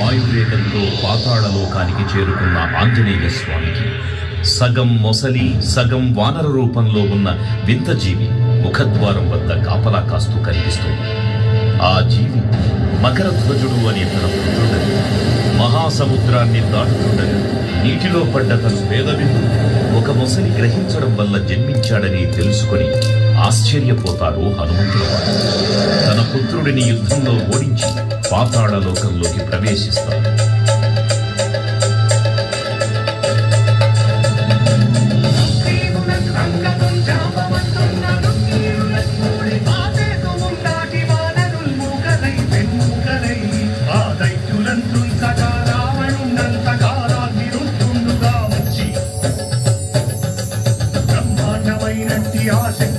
వాయువేగంతో పాతాళలోకానికి చేరుకున్న ఆంజనేయ స్వామికి సగం మొసలి సగం వానర రూపంలో ఉన్న వింత జీవి ముఖద్వారం వద్ద కాపలా కాస్తూ కనిపిస్తుంది. ఆ జీవి మకర ధ్వజుడు అనే తన పుత్రుడని మహాసముద్రాన్ని దాటుతుండగా నీటిలో పడ్డ తన పేదవిందు ఒక మొసలి గ్రహించడం వల్ల జన్మించాడని తెలుసుకొని ఆశ్చర్యపోతారు హనుమంతుల వారు తన పుత్రుడిని యుద్ధంలో ఓడించి పాతాళ లోకంలోకి ప్రవేశిస్తారు ఆశ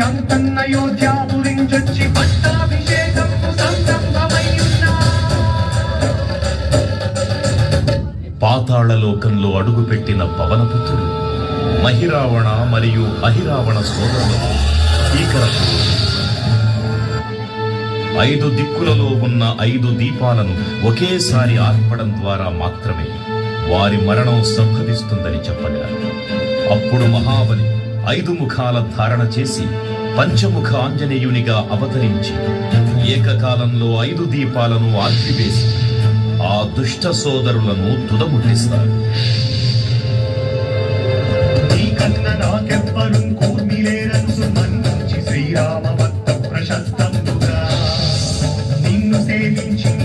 అంతన్నయోధ్యాపురించొచ్చి పాతాళ లోకంలో అడుగుపెట్టిన పవనపుత్రుడు మహిరావణ మరియు అహిరావణ సోదరులకు భీకరపు ఐదు దిక్కులలో ఉన్న ఐదు దీపాలను ఒకేసారి ఆర్పడం ద్వారా మాత్రమే వారి మరణం సంభవిస్తుందని చెప్పగా అప్పుడు మహాబలి ఐదు ముఖాల ధారణ చేసి పంచముఖ ఆంజనేయునిగా అవతరించి ఏకకాలంలో ఐదు దీపాలను ఆర్పివేసి ఆ దుష్ట సోదరులను తుదముట్టిస్తారు. శ్రీరామ భక్త ప్రశస్తంబుగా నిన్ను సేవించి